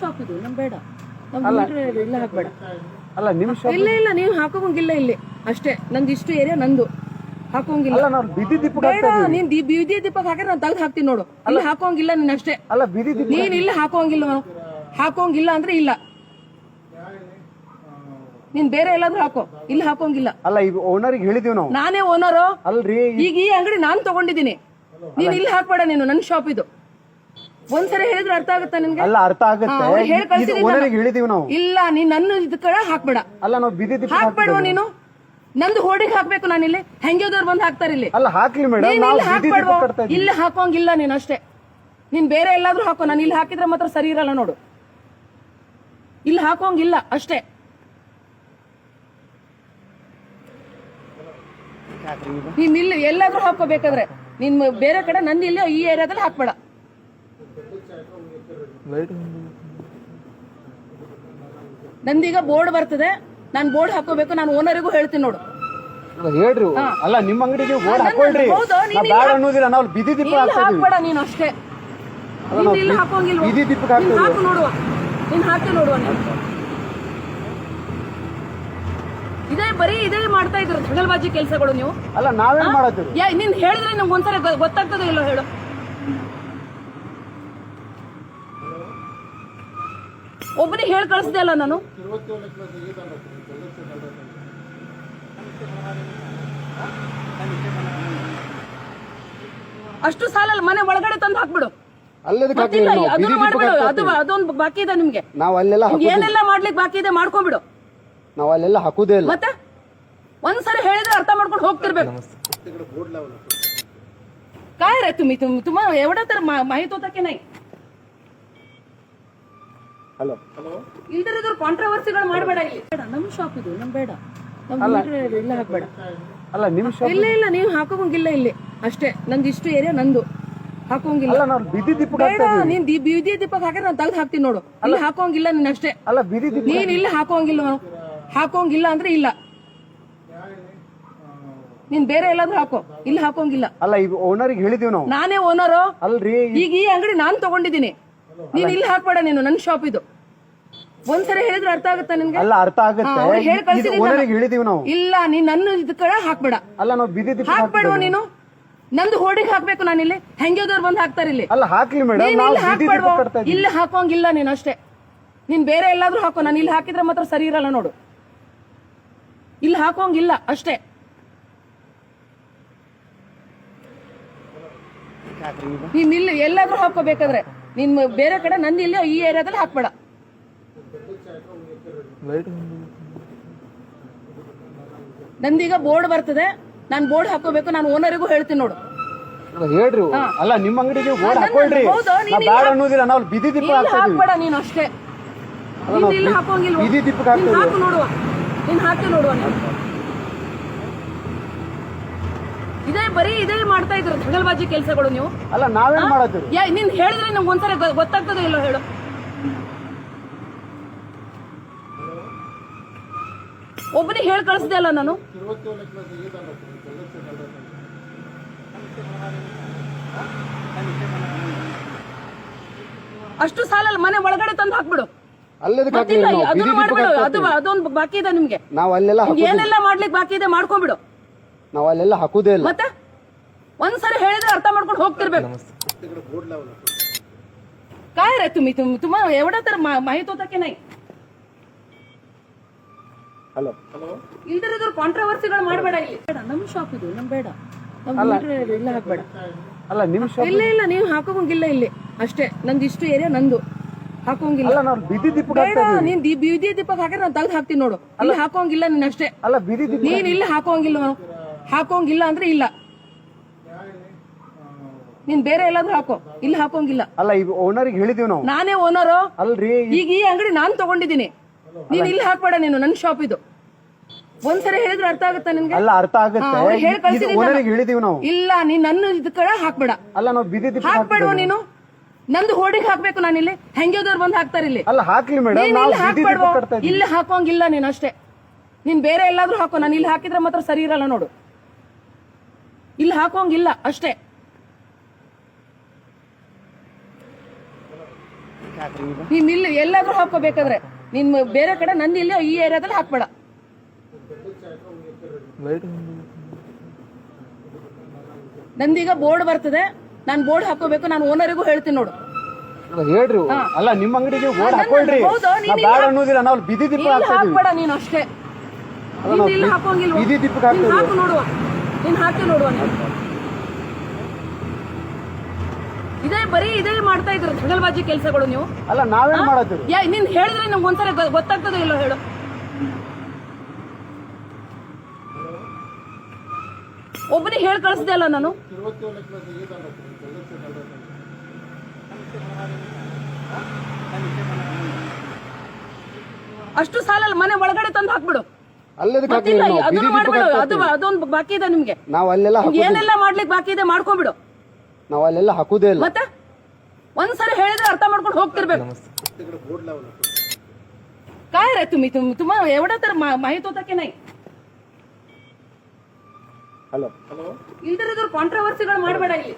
Shop ಇದು? ನಮ್ ಬೇಡ. ಇಲ್ಲ ಹಾಕ್ಬೇಡ. ಅಲ್ಲ ನಿಮ್ ಶಾಪ್ ಇಲ್ಲ ಇಲ್ಲ ನೀವು ಹಾಕೋಂಗಿಲ್ಲ ಇಲ್ಲಿ. ಅಷ್ಟೇ. ನಂದು ಇಷ್ಟು ಏರಿಯಾ ನಂದು. ಹಾಕೋಂಗಿಲ್ಲ. ಅಲ್ಲ ನಾವು ಬಿದಿ ಬೇಡ ನೀನ್ ದಿ- ಬೀದಿ ದೀಪಕ್ ಹಾಕಿದ್ರೆ ನಾನು ತೆಗ್ದು ಹಾಕ್ತೀನಿ ನೋಡು. ಇಲ್ಲಿ ಹಾಕೋಂಗಿಲ್ಲ ನೀನ್ ಅಷ್ಟೇ. ಅಲ್ಲ ಬಿದಿ ದೀಪ ನೀನ್ ಇಲ್ಲಿ ಹಾಕೋಂಗಿಲ್ಲ ಹಾಕೋಂಗಿಲ್ಲ ಅಂದ್ರೆ ಇಲ್ಲ. ನೀನ್ ಬೇರೆ ಎಲ್ಲಾದ್ರೂ ಹಾಕೋ. ಇಲ್ಲಿ ಹಾಕೋಂಗಿಲ್ಲ. ಅಲ್ಲ ಈಗ ಓನರ್ ಹೇಳಿದೀವಿ ನಾವು. ನಾನೇ ಓನರ್ ಅಲ್ರಿ. ಈಗ ಈ ಅಂಗಡಿ ನಾನ್ ತಗೊಂಡಿದ್ದೀನಿ. ನೀನ್ ಇಲ್ಲಿ ಹಾಕ್ಬೇಡ ನೀನು ನನ್ ಶಾಪ್ ಇದು. ಒಂದ್ಸರಿ ಹೇಳಿದ್ರೆ ಅರ್ಥ ಆಗುತ್ತಾ ನಿನ್ಗೆ? ಅಲ್ಲ ಅರ್ಥ ಆಗುತ್ತೆ. ಹೇಳಿದೀವಿ ನಾವು. ಇಲ್ಲ ನೀನ್ ನನ್ನ ಇದ್ ಕಡೆ ಹಾಕ್ಬೇಡ. ಅಲ್ಲ ನಾವು ಬಿದಿ ದೀಪ ಹಾಕ್ಬೇಡವ ನೀನು? ನಂದು ಹೋಡಿಗೆ ಹಾಕ್ಬೇಕು ನಾನು ಇಲ್ಲಿ. ಹೆಂಗಿದವ್ರು ಬಂದು ಹಾಕ್ತಾರೆ ಇಲ್ಲಿ? ಅಲ್ಲ ಹಾಕ್ಲಿ ಮೇಡಮ್. ನಾವು ಬಿದಿ ದೀಪ ಹಾಕ್ಬೇಡ್ವೋ? ಕಟ್ತಾ ಇಲ್ಲಿ ಹಾಕೋಂಗಿಲ್ಲ ನೀನ್ ಅಷ್ಟೇ. ನೀನ್ ಬೇರೆ ಎಲ್ಲಾದ್ರೂ ಹಾಕೋ. ನಾನು ಇಲ್ಲಿ ಹಾಕಿದ್ರೆ ಮಾತ್ರ ಸರಿ ಇರಲ್ಲ ನೋಡು. ಇಲ್ಲಿ ಹಾಕೋಂಗಿಲ್ಲ ಅಷ್ಟೇ. ನೀನ್ ಇಲ್ಲಿ ಎಲ್ಲಾದ್ರೂ ಹಾಕೋಬೇಕಾದ್ರೆ. ನೀನ್ ಬೇರೆ ಕಡೆ ನಂದು ಇಲ್ಲಿ ಈ ಏರಿಯಾದಲ್ಲಿ ಹಾಕ್ಬೇಡ. ನಂದೀಗ ಬೋರ್ಡ್ ಬರ್ತದೆ. ನಾನು ಬೋರ್ಡ್ ಹಾಕೋಬೇಕು ನಾನು ಓನರಿಗೂ ಹೇಳ್ತೀನಿ ನೋಡು. ಹೇಳ್ರಿ. ಅಲ್ಲ ನಿಮ್ಮ ಅಂಗಡಿಗೆ ಬೋರ್ಡ್ ಹಾಕೊಳ್ರಿ. ಹೌದು, ನೀನ್ ಇಲ್ಲಿ. ಅನ್ನೋದಿಲ್ಲ ನಾವು ಬಿದಿ ದೀಪ ಇಲ್ಲಿ ಹಾಕ್ತಾ ಹಾಕ್ಬೇಡ ನೀನು ಅಷ್ಟೇ. ನೀನ್ ನಾವು ಇಲ್ಲಿ ಬಿ- ಹಾಕೋಂಗಿಲ್ವಾ? ಬೀದಿ ದೀಪಕ್ಕೆ ನೀನ್ ಹಾಕ್ತಾ ಹಾಕು ನೋಡುವ. ನೀನ್ ಹಾಕಿ ನೋಡುವ ನೀನು. ಇದೇ ಬರೀ ಇದೇ ಮಾಡ್ತಾ ಇದ್ರು ಜಗಳಬಾಜಿ ಕೆಲಸಗಳು ನೀವು. ಅಲ್ಲ ನಾವೇನ್ ಮಾಡತ್ತೀವಿ ಯಾ ನೀನ್ ಹೇಳಿದ್ರೆ ನಿಮ್ಗೆ ಗೊತ್ತಾಗ್ತದೆ ಗೊತ್ತಾಗ್ತದೋ ಇಲ್ಲೋ ಹೇಳು. ಒಬ್ಬನಿಗೆ ಹೇಳಿ ಕಳಿಸ್ದೆ ಅಲ್ಲ ನಾನು ಅಷ್ಟು ಸಾಲಲ್ಲ ಮನೆ ಒಳಗಡೆ ತಂದು ಹಾಕ್ಬಿಡು ಅಲ್ಲದಕ್ಕೆ ಹಾಕ್ಲಿ ಮತ್ತಿಲ್ಲ ನಾವು ಬಿದಿ ಅದನ್ನು ದೀಪಕ್ಕೆ ಮಾಡ್ಬಿಡು ಹಾಕ್ತಾ ಅದು ಇದೀವಿ. ಅದೊಂದು ಬಾಕಿ ಇದೆ ನಿಮ್ಗೆ ನಾವು ಅಲ್ಲೆಲ್ಲ ನಿಮ್ಗೆ ಹಾಕುದಿಲ್ಲ ಏನೆಲ್ಲ ಮಾಡ್ಲಿಕ್ಕೆ ಬಾಕಿ ಇದೆ ಮಾಡ್ಕೊಂಡ್ಬಿಡು ನಾವು ಅಲ್ಲೆಲ್ಲ ಹಾಕುದೇ ಇಲ್ಲ ಮತ್ತೆ ಒಂದ್ಸರಿ ಹೇಳಿದ್ರೆ ಅರ್ಥ ಮಾಡ್ಕೊಂಡು ಹೋಗ್ತಿರ್ಬೇಕು काय रे तुम्ही तुम तुम्हाला एवढं तर मा- माहित होतं की नाही ಹಲೋ ಇಲ್ದಿರೋದ್ರ ಕಾಂಟ್ರವರ್ಸಿಗಳು ಮಾಡಬೇಡ ಇಲ್ಲಿ. ಬೇಡ ನಮ್ ಶಾಪ್ ಇದು ನಮ್ ಬೇಡ. ಇಲ್ಲ ಹಾಕ್ಬೇಡ. ಅಲ್ಲ ನಿಮ್ ಶಾಪ್ ಇಲ್ಲ ಇಲ್ಲ ನೀವು ಹಾಕೋಂಗಿಲ್ಲ ಇಲ್ಲಿ. ಅಷ್ಟೇ. ನಂದು ಇಷ್ಟು ಏರಿಯಾ ನಂದು. ಹಾಕೋಂಗಿಲ್ಲ. ಅಲ್ಲ ನಾವು ಬಿದಿ ದೀಪ ಬೇಡ ನೀನ್ ದಿ- ಬೀದಿ ದೀಪಕ್ ಹಾಕಿದ್ರೆ ನಾನು ತೆಗ್ದು ಹಾಕ್ತೀನಿ ನೋಡು. ಅಲ್ಲಿ. ಹಾಕೋಂಗಿಲ್ಲ ನೀನ್ ಅಷ್ಟೇ. ಅಲ್ಲ ಬಿದಿ ದೀಪ ನೀನ್ ಇಲ್ಲಿ ಹಾಕೋಂಗಿಲ್ಲ. ಹಾಕೋಂಗಿಲ್ಲ ಅಂದ್ರೆ ಇಲ್ಲ. ನೀನ್ ಬೇರೆ ಎಲ್ಲಾದ್ರೂ ಹಾಕೋ. ಇಲ್ಲಿ ಹಾಕೋಂಗಿಲ್ಲ. ಅಲ್ಲ ಓನರ್ ಓನರ್ಗೆ ಹೇಳಿದೀವಿ ನಾವು. ನಾನೇ ಓನರು ಅಲ್ರಿ. ಈಗ ಈ ಅಂಗಡಿ ನಾನ್ ತಗೊಂಡಿದ್ದೀನಿ. ನೀನ್ ಇಲ್ಲಿ ಹಾಕ್ಬೇಡ ನೀನು ನನ್ ಶಾಪ್ ಇದು. ಒಂದ್ಸರಿ ಹೇಳಿದ್ರೆ ಅರ್ಥ ಆಗುತ್ತಾ ನಿನ್ಗೆ? ಅಲ್ಲ ಅರ್ಥ ಆಗುತ್ತೆ. ಹೇಳಿದೀವಿ ನಾವು. ಇಲ್ಲ ನೀನ್ ನನ್ನ ಇದ್ ಕಡೆ ಹಾಕ್ಬೇಡ ಅಲ್ಲ ನಾವು ಹಾಕ್ಬೇಡವ ನೀನು. ನಂದು ಹೋಡಿಗೆ ಹಾಕ್ಬೇಕು ನಾನು ಇಲ್ಲಿ. ಹೆಂಗಿದವ್ರು ಬಂದು ಹಾಕ್ತಾರೆ ಇಲ್ಲಿ? ಅಲ್ಲ ಹಾಕ್ಲಿ ಮೇಡಮ್. ಇಲ್ಲಿ ಇಲ್ಲಿ ಹಾಕೋಂಗಿಲ್ಲ ನೀನು ಅಷ್ಟೇ. ನೀನ್ ಬೇರೆ ಎಲ್ಲಾದ್ರೂ ಹಾಕೋ. ನಾನು ಇಲ್ಲಿ ಹಾಕಿದ್ರೆ ಮಾತ್ರ ಸರಿ ಇರಲ್ಲ ನೋಡು. ಇಲ್ಲಿ ಹಾಕೋಂಗಿಲ್ಲ ಅಷ್ಟೇ. ನೀನ್ ಇಲ್ಲಿ ಎಲ್ಲಾದ್ರೂ ಹಾಕೋಬೇಕಾದ್ರೆ. ನೀನ್ ಬೇರೆ ಕಡೆ ನಂದು ಇಲ್ಲಿ ಈ ಏರಿಯಾದಲ್ಲಿ ಹಾಕ್ಬೇಡ. ನಂದೀಗ ಬೋರ್ಡ್ ಬರ್ತದೆ ನಾನು ಬೋರ್ಡ್ ಹಾಕೋಬೇಕು ನಾನು ಓನರಿಗೂ ಹೇಳ್ತೀನಿ ನೋಡು. ಹೇಳ್ರಿ. ಅಲ್ಲ ನಿಮ್ಮ ಅಂಗಡಿಗೆ ಬೋರ್ಡ್ ಹಾಕೊಳ್ರಿ. ಬ್ಯಾಡ ಅನ್ನೋದಿಲ್ಲ ನಾವು ಬಿದಿ ದೀಪ ಹಾಕ್ಬೇಡ ನೀನು ಅಷ್ಟೇ. ಅಲ್ಲ, ನೀನ್ ಇಲ್ಲಿ ಬಿ- ಹಾಕೋಂಗಿಲ್ವಾ ದೀಪಕ್ಕೆ ಹಾಕ್ತೀವಿ ಹಾಕು ನೋಡುವ. ನೀನ್ ಹಾಕಿ ನೋಡುವ ನೀನು. ಇದೇ ಬರೀ ಇದೇ ಮಾಡ್ತಾ ಇದ್ರು. ಬಾಜಿ ಕೆಲಸಗಳು ನೀವು. ಅಲ್ಲ ನಾವೇನ್ ಮಾಡತ್ತೀವಿ ಯಾ ನೀನ್ ಹೇಳಿದ್ರೆ ನಿಮ್ಗೆ ಒಂದ್ಸರಿ ಗೊ- ಗೊತ್ತಾಗ್ತದೋ ಇಲ್ಲೋ ಹೇಳು. ಒಬ್ಬನಿಗೆ ಹೇಳಿ ಕಳಿಸ್ದೆ ಅಲ್ಲ ನಾನು. ಅಷ್ಟು ಸಾಲಲ್ಲ ಮನೆ ಒಳಗಡೆ ತಂದು ಹಾಕ್ಬಿಡು. ಅಲ್ಲದಕ್ಕೆ ನಾವು ಬಿದಿ ಮಾಡ್ಬಿಡು. ಅದು. ಅದೊಂದು ಬಾಕಿ ಇದೆ ನಿಮ್ಗೆ. ನಾವು ಅಲ್ಲೆಲ್ಲ ಹಾಕುದಿಲ್ಲ ಏನೆಲ್ಲ ಮಾಡ್ಲಿಕ್ಕೆ ಬಾಕಿ ಇದೆ ಮಾಡ್ಕೊಂಡ್ಬಿಡು. ನಾವು ಅಲ್ಲೆಲ್ಲ ಹಾಕುದೇ ಇಲ್ಲ ಮತ್ತೆ ಒಂದ್ಸರಿ ಹೇಳಿದ್ರೆ ಅರ್ಥ ಮಾಡ್ಕೊಂಡು ಹೋಗ್ತಿರ್ಬೇಕು काय रे तुम्ही तुम- तुम्हाला एवढं तर मा- माहित होतं की नाही ಹಲೋ ಇಲ್ದಿರೋದ್ರ ಕಾಂಟ್ರವರ್ಸಿಗಳು ಮಾಡಬೇಡ ಇಲ್ಲಿ ಬೇಡ ನಮ್ ಶಾಪ್ ಇದು ನಮ್ ಬೇಡ ನಮ್ ಮೀಟರ್ ಇಲ್ಲ ಹಾಕ್ಬೇಡ ಅಲ್ಲ ನಿಮ್ ಶಾಪ್ ಇಲ್ಲ ಇಲ್ಲ ನೀವು ಹಾಕೋಂಗಿಲ್ಲ ಇಲ್ಲಿ ಅಷ್ಟೇ ನಂದು ಇಷ್ಟು ಏರಿಯಾ ನಂದು ಹಾಕೋಂಗಿಲ್ಲ ಅಲ್ಲ ನಾವು ಬಿದಿ ದೀಪ ಬೇಡ ನೀನ್ ದಿ- ಬೀದಿ ದೀಪಕ್ ಹಾಕಿದ್ರೆ ನಾನು ತೆಗ್ದು ಹಾಕ್ತೀನಿ ನೋಡು ಇಲ್ಲಿ ಹಾಕೋಂಗಿಲ್ಲ ನೀನ್ ಅಷ್ಟೇ ಅಲ್ಲ ಬಿದಿ ದೀಪ ನೀನ್ ಇಲ್ಲಿ ಹಾಕೋಂಗಿಲ್ಲ ನಾನು. ಹಾಕೋಂಗಿಲ್ಲ ಅಂದ್ರೆ ಇಲ್ಲ. ನೀನ್ ಬೇರೆ ಎಲ್ಲಾದ್ರೂ ಹಾಕೋ. ಇಲ್ಲಿ ಹಾಕೋಂಗಿಲ್ಲ. ಅಲ್ಲ ಈಗ ಓನರ್ಗೆ ಹೇಳಿದೀವಿ ನಾವು. ನಾನೇ ಓನರ್ ಅಲ್ರಿ ಈಗ ಈ ಅಂಗಡಿ ನಾನ್ ತಗೊಂಡಿದ್ದೀನಿ. ನೀನ್ ಇಲ್ಲಿ ಹಾಕ್ಬೇಡ ನೀನು ನನ್ ಶಾಪ್ ಇದು. ಒಂದ್ಸರಿ ಹೇಳಿದ್ರೆ ಅರ್ಥ ಆಗುತ್ತಾ ನಿನ್ಗೆ? ಅಲ್ಲ ಅರ್ಥ ಆಗುತ್ತೆ. ಓನರ್ಗೆ ಹೇಳಿದೀವಿ ನಾವು. ಇಲ್ಲ ನೀನ್ ನನ್ನ ಇದ್ ಕಡೆ ಹಾಕ್ಬೇಡ. ಅಲ್ಲ ನಾವು ಬಿದ್ದಿದ್ದು ಹಾಕ್ಬೇಡ ನೀನು? ನಂದು ಹೋಡಿಗೆ ಹಾಕ್ಬೇಕು ನಾನು ಇಲ್ಲಿ. ಹೆಂಗಿದವ್ರು ಬಂದು ಹಾಕ್ತಾರೆ ಇಲ್ಲಿ. ಅಲ್ಲ ಹಾಕ್ಲಿ ಮೇಡಮ್ ಇಲ್ಲಿ ಇದೀವಿ ಇಲ್ಲಿ ಹಾಕೋಂಗಿಲ್ಲ ನೀನ್ ಅಷ್ಟೇ. ನೀನ್ ಬೇರೆ ಎಲ್ಲಾದ್ರೂ ಹಾಕೋ. ನಾನು ಇಲ್ಲಿ ಹಾಕಿದ್ರೆ ಮಾತ್ರ ಸರಿ ಇರಲ್ಲ ನೋಡು. ಇಲ್ಲಿ ಹಾಕೋಂಗಿಲ್ಲ ಅಷ್ಟೇ. ನೀನ್ ಇಲ್ಲಿ ಎಲ್ಲಾದ್ರೂ ಹಾಕೋಬೇಕಾದ್ರೆ ನಿನ್ ಬೇರೆ ಕಡೆ ನನ್ನ ಇಲ್ಲಿ ಈ ಏರಿಯಾದಲ್ಲಿ ಹಾಕ್ಬೇಡ. ನಂದೀಗ ಬೋರ್ಡ್ ಬರ್ತದೆ. ನಾನು ಬೋರ್ಡ್ ಹಾಕೋಬೇಕು ನಾನು ಓನರಿಗೂ ಹೇಳ್ತೀನಿ ನೋಡು. ಹೇಳ್ರಿ. ಅಲ್ಲ ನಿಮ್ಮ ಅಂಗಡಿಗೆ ಬೋರ್ಡ್ ಹಾಕೊಳ್ರಿ ಬೇಡ ಅನ್ನೋದಿಲ್ಲ ನಾವು ಬಿದಿ ದೀಪ ಹಾಕ್ಬೇಡ ನೀನು ಅಷ್ಟೇ. ಬೀದಿ ದೀಪಕ್ಕೆ ಹಾಕ್ತೀವಿ. ನೋಡುವ ನೀನ್ ಹಾಕಿ ನೋಡುವ ಇದೇ ಬರೀ ಇದೇ ಮಾಡ್ತಾ ಇದ್ರು ದಗಲ್ಬಾಜಿ ಕೆಲಸಗಳು ನೀವು? ಅಲ್ಲ ನಾವೇ ಮಾಡತ್ತೀವಿ ಯಾ ನೀನ್ ಹೇಳಿದ್ರೆ ನಮ್ಗೆ ಒಂದ್ಸರಿ ಗೊತ್ತಾಗ್ತದೆ ಇಲ್ಲೋ ಹೇಳು. ಒಬ್ಬನಿಗೆ ಹೇಳಿ ಕಳಿಸ್ದೆ ಅಲ್ಲ ನಾನು. ಅಷ್ಟು ಸಾಲಲ್ಲ ಮನೆ ಒಳಗಡೆ ತಂದು ಹಾಕ್ಬಿಡು. ಮತ್ತಿಲ್ಲ ಹಾಕ್ತೀವಿ ನಾವು ಬೀದಿ ಅದನ್ನು ದೀಪಕ್ಕೆ ಮಾಡ್ಬಿಡು ಹಾಕ್ತಾ ಅದು ಇದ್ದೀವಿ. ಅದೊಂದು ಬಾಕಿ ಇದೆ ನಿಮ್ಗೆ ನಾವು ಅಲ್ಲೆಲ್ಲ ನಿಮ್ಗೆ ಹಾಕುದಿಲ್ಲ ಏನೆಲ್ಲ ಮಾಡ್ಲಿಕ್ಕೆ ಬಾಕಿ ಇದೆ ಮಾಡ್ಕೊಂಡ್ಬಿಡು ನಾವು ಅಲ್ಲೆಲ್ಲ ಹಾಕುದೇ ಇಲ್ಲ ಮತ್ತೆ ಒಂದ್ಸರಿ ಹೇಳಿದ್ರೆ ಅರ್ಥ ಮಾಡ್ಕೊಂಡು ಹೋಗ್ತಿರ್ಬೇಕು काय रे तुम्ही तुम तुम्हाला एवढं तर मा- माहित होतं की नाही ಹಲೋ ಇಲ್ದಿರ ಕಾಂಟ್ರವರ್ಸಿಗಳು ಮಾಡಬೇಡ ಇಲ್ಲಿ